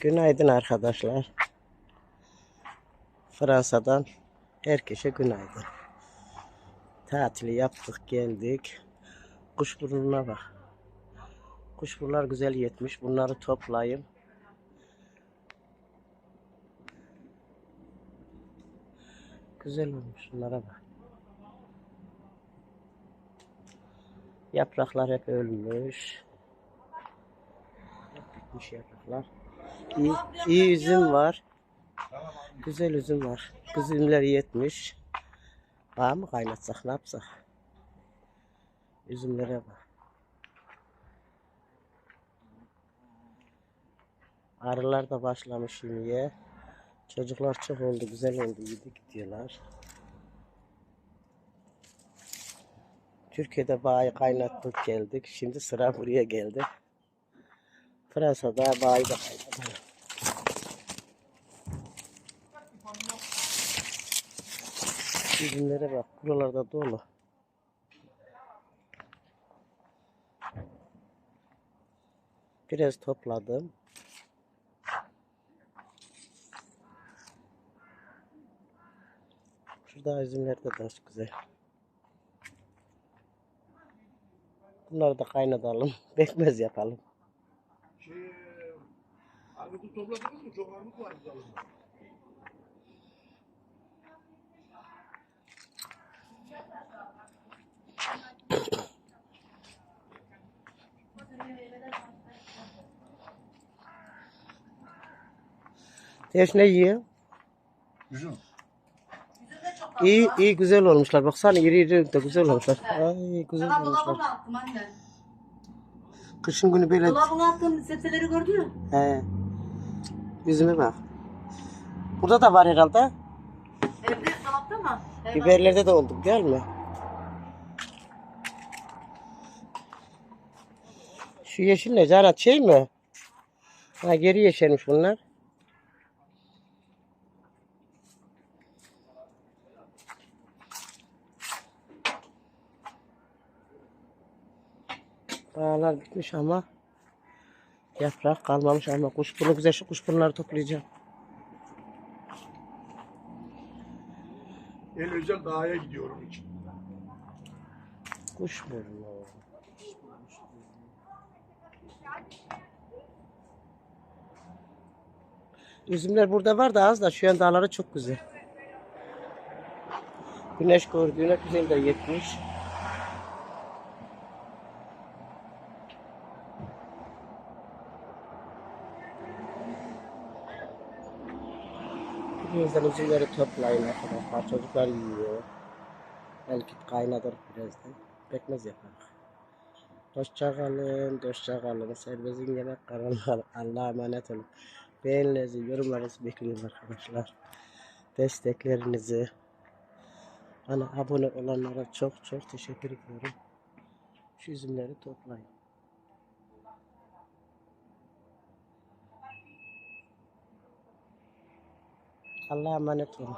Günaydın arkadaşlar. Fransa'dan herkese günaydın. Tatili yaptık geldik. Kuşburnuna bak. Kuşburunlar güzel yetmiş. Bunları toplayayım. Güzel olmuş. Bunlara bak. Yapraklar hep ölmüş. Hep bitmiş yapraklar. İyi, iyi üzüm var. Güzel üzüm var. Üzümler yetmiş. Bağ mı kaynatsak ne yapsak? Üzümlere bak. Arılar da başlamış yemeye. Çocuklar çok oldu, güzel oldu, yedik diyorlar. Türkiye'de bağı kaynattık geldik. Şimdi sıra buraya geldi. Fransa'da bağı da kaynatalım. Üzümlere bak. Buralarda dolu. Biraz topladım. Şurada üzümler de daha güzel. Bunları da kaynatalım. Bekmez yapalım. Armutu topladınız mı? Çok armut var dalında. Teş ne yiyor? Üzüm. İyi, iyi güzel olmuşlar. Baksana iri iri de güzel olmuşlar. Ay güzel Sana dolabına olmuşlar. attım anne. Kışın günü böyle... Dolabına attım sebzeleri gördün mü? He. Yüzüme bak. Burada da var herhalde. Evde dolapta mı? Evde. Biberlerde de olduk mi? Şu yeşil ne Canat şey mi? Ha geri yeşermiş bunlar. Bağlar bitmiş ama yaprak kalmamış ama kuşburnu güzel şu kuşburnuları toplayacağım. El özel dağa gidiyorum için. Kuşburnu. Üzümler burada var da az da şu an dağları çok güzel. Güneş gördüğüne güzel de yetmiş. Birazdan üzümleri toplayın arkadaşlar. Çocuklar yiyor. Belki kaynadır birazdan. Pekmez yaparız. Hoşça kalın, hoşça kalın. Serbestin yemek kanalına Allah'a emanet olun. Beğenilerinizi, yorumlarınızı bekliyorum arkadaşlar. Desteklerinizi. Bana abone olanlara çok çok teşekkür ediyorum. Şu üzümleri toplayın. Allah'a emanet olun.